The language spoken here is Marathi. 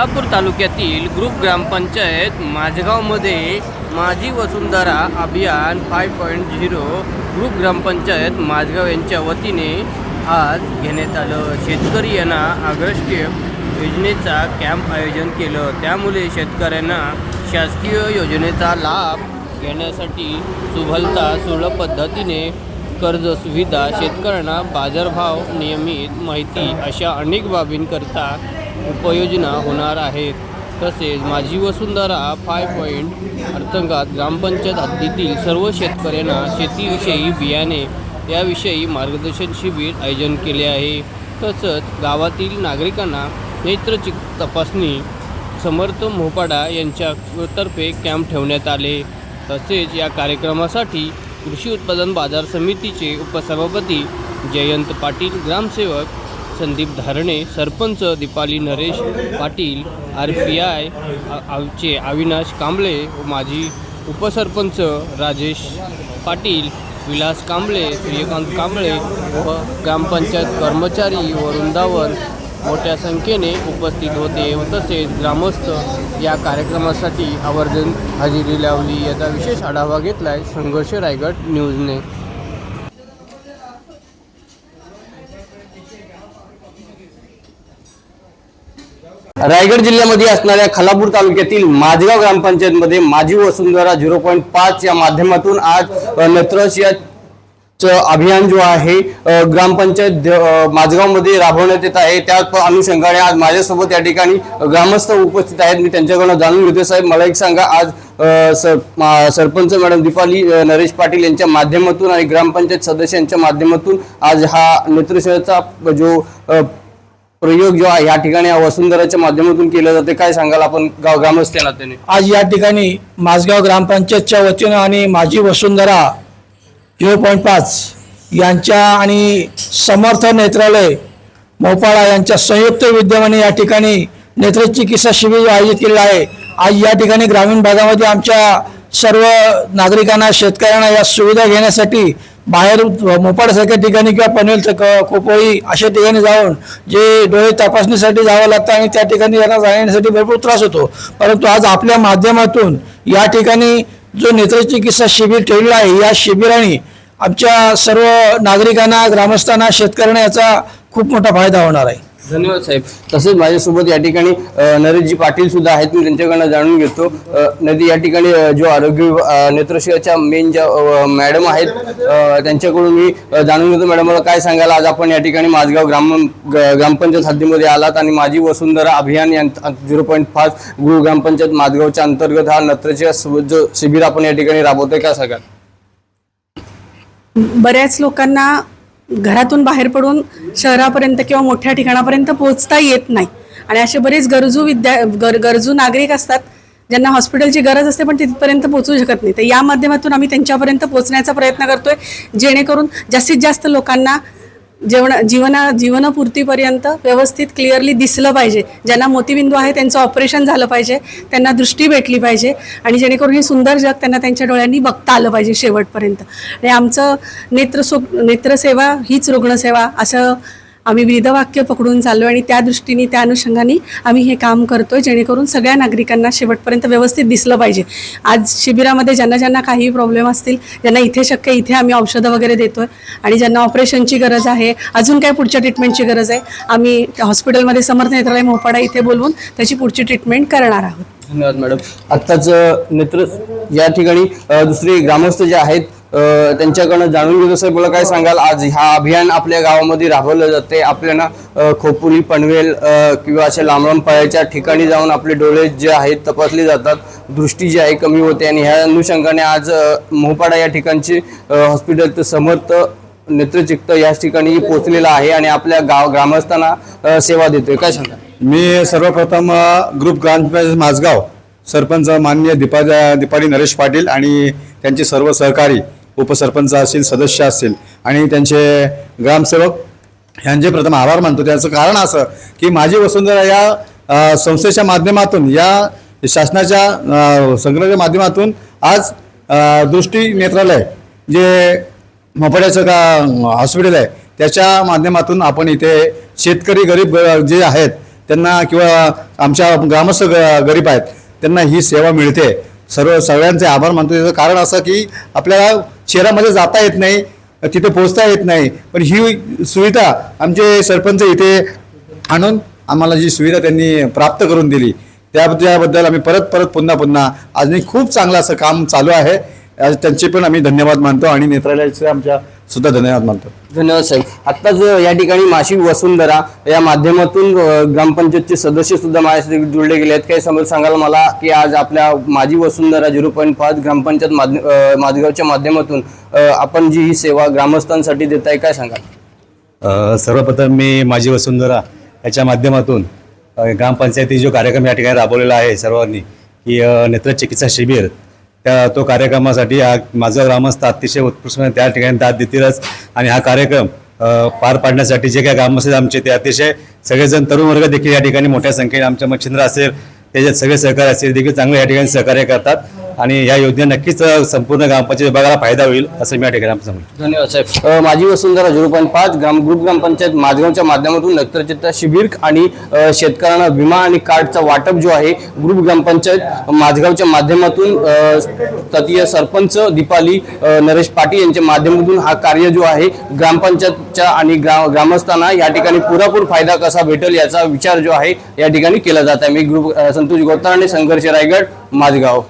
कोल्हापूर तालुक्यातील ग्रुप ग्रामपंचायत माझगावमध्ये Majhi Vasundhara Abhiyan five point zero group gram panchayat Majhgaon यांच्या वतीने आज घेण्यात आलं. शेतकरी यांना आगस्ट्य योजनेचा कॅम्प आयोजन केलं. त्यामुळे शेतकऱ्यांना शासकीय योजनेचा लाभ घेण्यासाठी सुभलता सुलभ पद्धतीने कर्ज सुविधा शेतकऱ्यांना बाजारभाव नियमित माहिती अशा अनेक बाबींकरता उपयोजना होणार आहेत. तसेच माझी वसुंधरा फाय पॉईंट अंतर्गत ग्रामपंचायत हद्दीतील सर्व शेतकऱ्यांना शेतीविषयी बियाणे याविषयी मार्गदर्शन शिबिर आयोजन केले आहे. तसंच गावातील नागरिकांना नेत्रचिक तपासणी समर्थ मोपाडा यांच्यातर्फे कॅम्प ठेवण्यात आले. तसेच या कार्यक्रमासाठी कृषी उत्पादन बाजार समितीचे उपसभापती जयंत पाटील ग्रामसेवक Sandeep Dharne sarpanch Deepali Naresh Patil R P I चे अविनाश कांबळे व माजी उपसरपंच राजेश पाटील विलास कांबळे सूर्यकांत कांबळे व ग्रामपंचायत कर्मचारी व वृंदावन मोठ्या संख्येने उपस्थित होते व तसेच ग्रामस्थ या कार्यक्रमासाठी आवर्जून हजेरी लावली. याचा विशेष आढावा घेतला आहे संघर्ष रायगड न्यूजने. रायगड जिल्ह्यामध्ये असणाऱ्या खालापूर तालुक्यातील माझगाव ग्रामपंचायतमध्ये माझी वसुंधरा झिरो पॉईंट पाच या माध्यमातून आज नत्रस या अभियान जो आहे ग्रामपंचायत द- माझगावमध्ये राबवण्यात येत आहे. त्या अनुषंगाने आज माझ्यासोबत या ठिकाणी ग्रामस्थ उपस्थित आहेत. मी त्यांच्याकडून जाणून घेतो साहेब मला एक सांगा. आज सर मा- सरपंच मॅडम दीपाली नरेश पाटील यांच्या माध्यमातून आणि ग्रामपंचायत सदस्यांच्या माध्यमातून आज हा नेतृत्वाचा जो प्रयोग जो आहे या ठिकाणी या वसुंधराच्या माध्यमातून केला जाते. काय सांगाल आपण गाव ग्रामस्थ नात्याने आज या ठिकाणी माझगाव ग्रामपंचायतच्या वतीनं आणि माझी वसुंधरा झिरो पॉईंट पाच यांच्या आणि समर्थ नेत्रालय मोपाळा यांच्या संयुक्त विद्यमाने या ठिकाणी नेत्रचिकित्सा शिबिर आयोजित केलेलं आहे. आज या ठिकाणी ग्रामीण भागामध्ये आमच्या सर्व नागरिकांना शेतकऱ्यांना या सुविधा घेण्यासाठी बाहेर मोपाळसारख्या ठिकाणी किंवा पनवेलचं क- खोपोळी अशा ठिकाणी जाऊन जे डोळे तपासणीसाठी जावं लागतं आणि त्या ठिकाणी यांना जाण्यासाठी भरपूर त्रास होतो. परंतु आज आपल्या माध्यमातून या ठिकाणी जो नेत्रचिकित्सा शिबिर ठेवलेला आहे या शिबिराने आमच्या सर्व नागरिकांना ग्रामस्थांना शेतकऱ्यांना याचा खूप मोठा फायदा होणार आहे. धन्यवाद साहेब. तसेच माझ्यासोबत या ठिकाणी नरेशजी पाटील सुद्धा आहेत. मी त्यांच्याकडनं जाणून घेतो. नदी या ठिकाणी जो आरोग्य विभा- मेन ज्या मॅडम आहेत त्यांच्याकडून मी जाणून घेतो. मॅडम मला काय सांगायला आज आपण या ठिकाणी माझगाव ग्राम ग्रामपंचायत हद्दीमध्ये आलात आणि माझी वसुंधरा अभियान झिरो पॉईंट पाच गुरु ग्रामपंचायत माझगावच्या अंतर्गत हा नत्रच्या जो शिबिर आपण या ठिकाणी राबवतोय काय सांगाल? बऱ्याच लोकांना घरातून बाहेर पडून शहरापर्यंत किंवा मोठ्या ठिकाणापर्यंत पोहोचता येत नाही. आणि असे बरेच गरजू विद्या गर गरजू नागरिक असतात ज्यांना हॉस्पिटलची गरज असते पण तिथपर्यंत पोहोचू शकत नाही. तर या माध्यमातून आम्ही त्यांच्यापर्यंत पोहोचण्याचा प्रयत्न करतोय जेणेकरून जास्तीत जास्त लोकांना जेवणा जीवना जीवनपूर्तीपर्यंत व्यवस्थित क्लिअरली दिसलं पाहिजे. ज्यांना मोतीबिंदू आहे त्यांचं ऑपरेशन झालं पाहिजे त्यांना दृष्टी भेटली पाहिजे आणि जेणेकरून हे सुंदर जग त्यांना त्यांच्या डोळ्यांनी बघता आलं पाहिजे शेवटपर्यंत. आणि आमचं नेत्रसो नेत्रसेवा हीच रुग्णसेवा असं आम्ही ब्रीदवाक्य पकडून चाललो आणि त्या दृष्टीने त्या अनुषंगाने आम्ही हे काम करतोय जेणेकरून सगळ्या नागरिकांना शेवटपर्यंत व्यवस्थित दिसलं पाहिजे. आज शिबिरामध्ये ज्यांना ज्यांना काही प्रॉब्लेम असतील ज्यांना इथे शक्य इथे आम्ही औषधं वगैरे देतोय आणि ज्यांना ऑपरेशनची गरज आहे अजून काय पुढच्या ट्रीटमेंटची गरज आहे आम्ही हॉस्पिटलमध्ये समर्थ नेत्रालय मोपाडा इथे बोलवून त्याची पुढची ट्रीटमेंट करणार आहोत. धन्यवाद मॅडम आत्ताच नेत्र या ठिकाणी दुसरे ग्रामस्थ जे आहेत त्यांच्याकडनं जाणून घेतो. सर मला काय सांगाल? आज ह्या अभियान आपल्या गावामध्ये राबवलं जाते. आपल्याला खोपुली पनवेल किंवा अशा लांब लांब पळायच्या ठिकाणी जाऊन आपले डोळे जे आहेत तपासले जातात. दृष्टी जी आहे कमी होते आणि ह्या अनुषंगाने आज मोहपाडा या ठिकाणचे हॉस्पिटल तर समर्थ नेत्रचित्त या ठिकाणी पोहोचलेला आहे आणि आपल्या गाव ग्रामस्थांना सेवा देतोय. काय सांगा मी सर्वप्रथम ग्रुप ग्रामपंचायत माझगाव सरपंच माननीय दीपा दीपाली नरेश पाटील आणि त्यांचे सर्व सहकारी उपसरपंच असतील सदस्य असतील आणि त्यांचे ग्रामसेवक यांचे प्रथम आभार मानतो. त्याचं कारण असं की माझी वसुंधरा या संस्थेच्या माध्यमातून या शासनाच्या संग्रहाच्या माध्यमातून आज दृष्टी नेत्रालय जे मोपड्याचं का हॉस्पिटल आहे त्याच्या माध्यमातून आपण इथे शेतकरी गरीब जे आहेत त्यांना किंवा आमच्या ग्रामस्थ गरीब आहेत त्यांना ही सेवा मिळते. सर्व सगळ्यांचे आभार मानतो. त्याचं कारण असं की आपल्याला शहरामध्ये जाता येत नाही तिथे पोहोचता येत नाही. पण ही सुविधा आमचे सरपंच इथे आणून आम्हाला जी सुविधा त्यांनी प्राप्त करून दिली त्या त्याबद्दल आम्ही परत परत पुन्हा पुन्हा अजूनही खूप चांगलं असं काम चालू आहे. आज त्यांचे पण आम्ही धन्यवाद मानतो आणि नेत्रालयाचे आमच्या सुद्धा धन्यवाद मानतो. धन्यवाद साहेब आत्ताच या ठिकाणी माशी वसुंधरा या माध्यमातून ग्रामपंचायतचे सदस्य सुद्धा माझ्याशी जुळले गेले आहेत. काही समज सांगाल मला की आज आपल्या माझी वसुंधरा झिरो पॉईंट पाच ग्रामपंचायत माध्य माझगावच्या माध्यमातून आपण जी ही सेवा ग्रामस्थांसाठी देताय काय सांगाल? सर्वप्रथम मी माझी वसुंधरा याच्या माध्यमातून ग्रामपंचायती जो कार्यक्रम या ठिकाणी राबवलेला आहे सर्वांनी की अ, नेत्रचिकित्सा शिबिर त्या तो कार्यक्रमासाठी हा माझं ग्रामस्थ अतिशय उत्कृष्टपणे त्या ठिकाणी दाद देतीलच. आणि हा कार्यक्रम पार पाडण्यासाठी जे काही ग्रामस्थ आमचे ते अतिशय सगळेजण तरुण वर्ग देखील या ठिकाणी मोठ्या संख्येने आमच्या मच्छिंद्र असेल त्याच्यात सगळे सहकार्य असेल देखील चांगले या ठिकाणी सहकार्य करतात. आणि या योजने नक्कीच संपूर्ण ग्रामपंचायत विभागाला फायदा होईल असं मी या ठिकाणी सांगू धन्यवाद साहेब. माझी वसुंधरा झिरो पॉईंट पाच ग्राम ग्रुप ग्रामपंचायत माझगावच्या माध्यमातून नक्तरचित्ता शिबिर आणि शेतकऱ्यांना विमा आणि कार्डचा वाटप जो आहे ग्रुप ग्रामपंचायत माझगावच्या माध्यमातून अ, ततीय सरपंच दीपाली नरेश पाटील यांच्या माध्यमातून हा कार्य जो आहे ग्रामपंचायतच्या आणि ग्रा ग्रामस्थांना या ठिकाणी पुरापूर फायदा कसा भेटेल याचा विचार जो आहे या ठिकाणी केला जात आहे. मी ग्रुप संतोष गोतार आणि संघर्ष रायगड माझगाव